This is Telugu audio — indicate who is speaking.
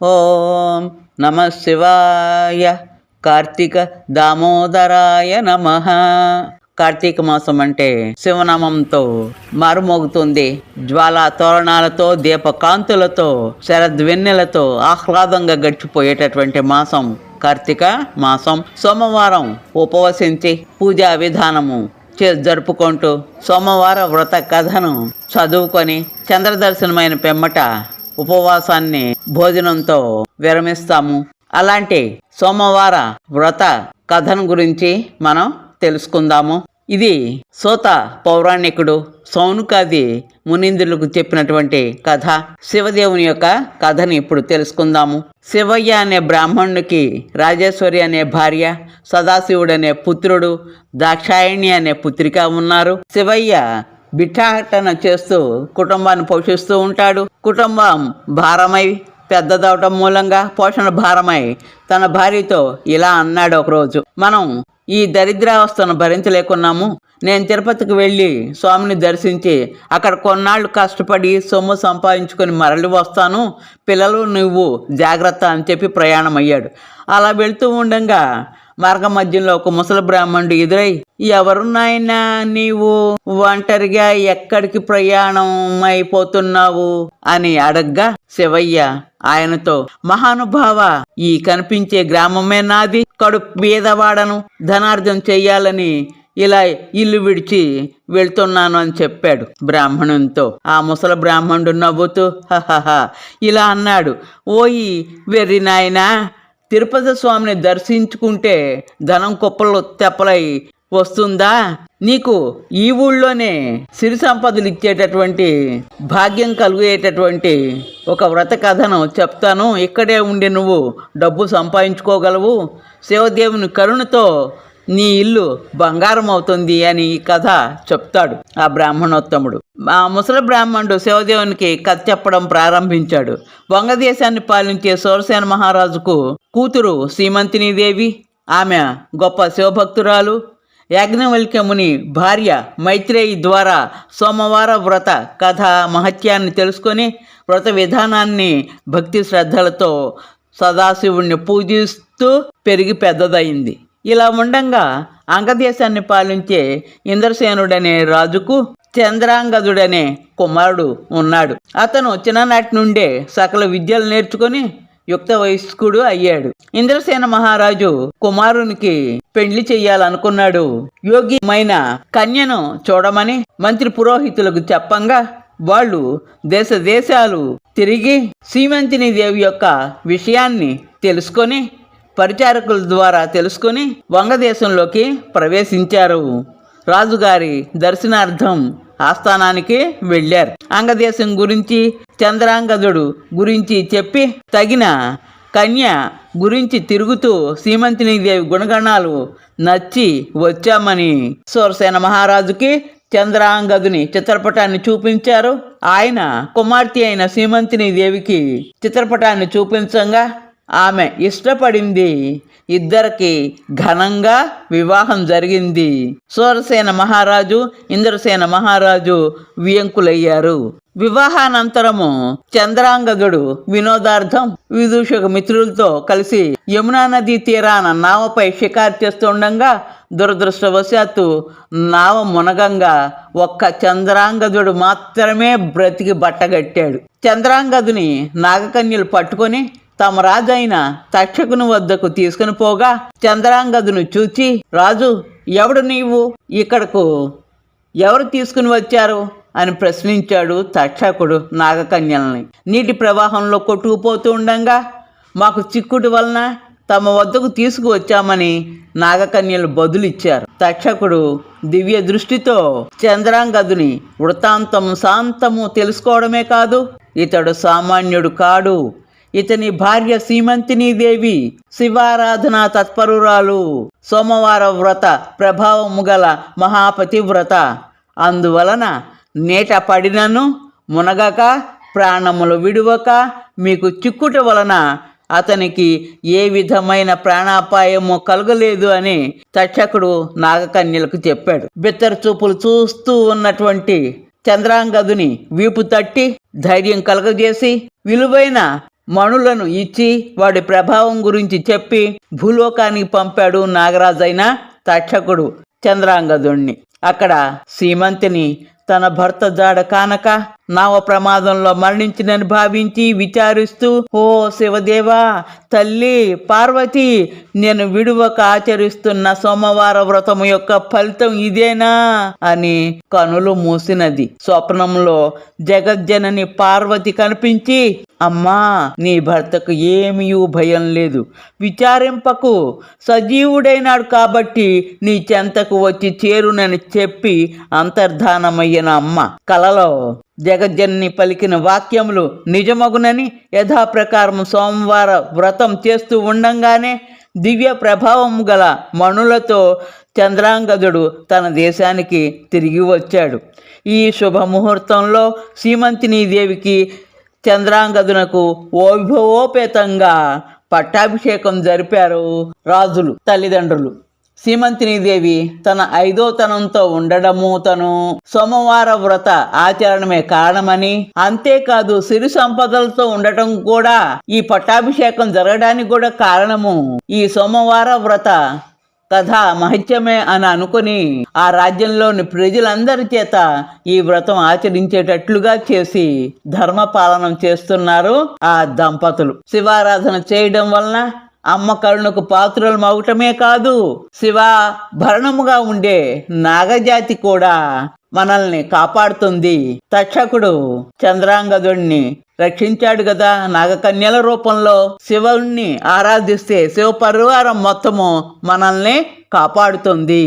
Speaker 1: ఓం నమ శివాయ కార్తీక దామోదరాయ నమ. కార్తీక మాసం అంటే శివనామంతో మారుమోగుతుంది. జ్వాలా తోరణాలతో దీపకాంతులతో శరద్వెన్నెలతో ఆహ్లాదంగా గడిచిపోయేటటువంటి మాసం కార్తీక మాసం. సోమవారం ఉపవసించి పూజా విధానము చే జరుపుకుంటూ సోమవార వ్రత కథను చదువుకొని చంద్రదర్శనమైన పెమ్మట ఉపవాసాన్ని భోజనంతో విరమిస్తాము. అలాంటి సోమవార వ్రత కథను గురించి మనం తెలుసుకుందాము. ఇది సోత పౌరాణికుడు సౌనుకాది మునీంద్రులకు చెప్పినటువంటి కథ. శివదేవుని యొక్క కథని ఇప్పుడు తెలుసుకుందాము. శివయ్య అనే బ్రాహ్మణునికి రాజేశ్వరి అనే భార్య సదాశివుడు అనే పుత్రుడు దాక్షాయణి అనే పుత్రిక ఉన్నారు. శివయ్య బిట్టాటన చేస్తూ కుటుంబాన్ని పోషిస్తూ ఉంటాడు. కుటుంబం భారమై పెద్దదవటం మూలంగా పోషణ భారమై తన భార్యతో ఇలా అన్నాడు ఒకరోజు. మనం ఈ దరిద్రావస్థను భరించలేకున్నాము. నేను తిరుపతికి వెళ్ళి స్వామిని దర్శించి అక్కడ కొన్నాళ్ళు కష్టపడి సొమ్ము సంపాదించుకొని మరలి వస్తాను. పిల్లలు నువ్వు జాగ్రత్త అని చెప్పి ప్రయాణం అయ్యాడు అలా వెళ్తూ ఉండగా మార్గ మధ్యంలో ఒక ముసలి బ్రాహ్మణుడు ఎదురై ఎవరు నాయనా నీవు? ఒంటరిగా ఎక్కడికి ప్రయాణం అయిపోతున్నావు అని అడగ్గా శివయ్య ఆయనతో మహానుభావ ఈ కనిపించే గ్రామమే నాది. కడు బీదవాడను ధనార్జన చెయ్యాలని ఇలా ఇల్లు విడిచి వెళ్తున్నాను అని చెప్పాడు బ్రాహ్మణునితో. ఆ ముసలి బ్రాహ్మణుడు నవ్వుతూ హహహ ఇలా అన్నాడు. ఓయి వెర్రి నాయనా తిరుపతి స్వామిని దర్శించుకుంటే ధనం కుప్పలు తెప్పలై వస్తుందా? నీకు ఈ ఊళ్ళోనే సిరి సంపదలు ఇచ్చేటటువంటి భాగ్యం కలిగేటటువంటి ఒక వ్రత కథను చెప్తాను. ఇక్కడే ఉండి నువ్వు డబ్బు సంపాదించుకోగలవు. శివదేవుని కరుణతో నీ ఇల్లు బంగారం అవుతుంది అని ఈ కథ చెప్తాడు ఆ బ్రాహ్మణోత్తముడు. ఆ ముసలి బ్రాహ్మణుడు శివదేవునికి కథ చెప్పడం ప్రారంభించాడు. వంగదేశాన్ని పాలించే సోరసేన మహారాజుకు కూతురు శ్రీమంతినీదేవి ఆమె గొప్ప శివభక్తురాలు యాజ్ఞవల్క్యముని భార్య మైత్రేయి ద్వారా సోమవార వ్రత కథ మహత్యాన్ని తెలుసుకొని వ్రత విధానాన్ని భక్తి శ్రద్ధలతో సదాశివుణ్ణి పూజిస్తూ పెరిగి పెద్దదైంది ఇలా ఉండంగా అంగదేశాన్ని పాలించే ఇంద్రసేనుడనే రాజుకు చంద్రాంగదుడనే కుమారుడు ఉన్నాడు. అతను చిన్ననాటి నుండే సకల విద్యలు నేర్చుకొని యుక్త వయస్కుడు అయ్యాడు. ఇంద్రసేన మహారాజు కుమారునికి పెళ్ళి చెయ్యాలనుకున్నాడు. యోగిమైన కన్యను చూడమని మంత్రి పురోహితులకు చెప్పంగా వాళ్ళు దేశ దేశాలు తిరిగి సీమంతిని దేవి యొక్క విషయాన్ని తెలుసుకొని పరిచారకుల ద్వారా తెలుసుకొని వంగదేశంలోకి ప్రవేశించారు. రాజుగారి దర్శనార్థం ఆస్థానానికి వెళ్ళారు. అంగదేశం గురించి చంద్రాంగదుడు గురించి చెప్పి తగిన కన్య గురించి తిరుగుతూ సీమంతిని దేవి గుణగణాలు నచ్చి వచ్చామని సూరసేన మహారాజుకి చంద్రాంగదుని చిత్రపటాన్ని చూపించారు. ఆయన కుమార్తె అయిన సీమంతిని దేవికి చిత్రపటాన్ని చూపించంగా ఆమె ఇష్టపడింది. ఇద్దరికి ఘనంగా వివాహం జరిగింది. సూరసేన మహారాజు ఇంద్రసేన మహారాజు వియంకులయ్యారు. వివాహానంతరము చంద్రాంగదుడు వినోదార్థం విదూషక మిత్రులతో కలిసి యమునా నదీ తీరాన నావపై షికారు చేస్తుండగా దురదృష్టవశాత్తు నావ మునగంగా ఒక్క చంద్రాంగదుడు మాత్రమే బ్రతికి బట్టగట్టాడు. చంద్రాంగదుని నాగకన్యలు పట్టుకొని తమ రాజైన తక్షకుని వద్దకు తీసుకుని పోగా చంద్రాంగదును చూచి రాజు ఎవడు నీవు? ఇక్కడకు ఎవరు తీసుకుని వచ్చారు? అని ప్రశ్నించాడు తక్షకుడు నాగకన్యల్ని. నీటి ప్రవాహంలో కొట్టుకుపోతూ ఉండగా. మాకు చిక్కుడు వలన తమ వద్దకు తీసుకువచ్చామని నాగకన్యలు బదులిచ్చారు. తక్షకుడు దివ్య దృష్టితో చంద్రాంగదుని వృత్తాంతము శాంతము తెలుసుకోవడమే కాదు ఇతడు సామాన్యుడు కాడు. ఇతని భార్య సీమంతినీదేవి శివారాధన తత్పరురాలు. సోమవార వ్రత ప్రభావము గల మహాపతివ్రత. అందువలన నీట పడినను మునగక ప్రాణములు విడువక మీకు చిక్కుట వలన అతనికి ఏ విధమైన ప్రాణాపాయము కలగలేదు అని తక్షకుడు నాగకన్యలకు చెప్పాడు. బిత్తర చూపులు చూస్తూ ఉన్నటువంటి చంద్రాంగదుని వీపు తట్టి ధైర్యం కలగజేసి విలువైన మణులను ఇచ్చి వాడి ప్రభావం గురించి చెప్పి భూలోకానికి పంపాడు నాగరాజైన తక్షకుడు చంద్రాంగదుణ్ణి. అక్కడ సీమంతిని తన భర్త జాడ కానక నావ ప్రమాదంలో మరణించినని భావించి విచారిస్తూ ఓ శివదేవా తల్లి పార్వతి నేను విడువక ఆచరిస్తున్న సోమవార వ్రతము యొక్క ఫలితం ఇదేనా అని కనులు మూసినది. స్వప్నంలో జగజ్జనని పార్వతి కనిపించి అమ్మా నీ భర్తకు ఏమీ భయం లేదు. విచారింపకు. సజీవుడైనాడు కాబట్టి నీ చెంతకు వచ్చి చేరునని చెప్పి అంతర్ధానమయ్యిన అమ్మ. కలలో జగజ్జన్ని పలికిన వాక్యములు నిజమగునని యథాప్రకారం సోమవార వ్రతం చేస్తూ ఉండంగానే దివ్య ప్రభావం గల మణులతో చంద్రాంగదుడు తన దేశానికి తిరిగి వచ్చాడు. ఈ శుభముహూర్తంలో దేవికి చంద్రాంగదునకు వైభవోపేతంగా పట్టాభిషేకం జరిపారు రాజులు తల్లిదండ్రులు. దేవి తన ఐదో తనంతో ఉండడము తను సోమవార వ్రత ఆచరణమే కారణమని అంతేకాదు సిరి సంపదలతో ఉండటం కూడా ఈ పట్టాభిషేకం జరగడానికి కూడా కారణము. ఈ సోమవార వ్రత కథ మహత్యమే అని అనుకుని ఆ రాజ్యంలోని ప్రజలందరి చేత ఈ వ్రతం ఆచరించేటట్లుగా చేసి ధర్మ పాలనం చేస్తున్నారు ఆ దంపతులు. శివారాధన చేయడం వలన అమ్మ కరుణకు పాత్రలు మవటమే కాదు శివ భరణముగా ఉండే నాగజాతి కూడా మనల్ని కాపాడుతుంది. తక్షకుడు చంద్రాంగదుణ్ణి రక్షించాడు కదా నాగకన్యల రూపంలో శివుణ్ణి ఆరాధిస్తే శివ పరివారం మొత్తము మనల్ని కాపాడుతుంది.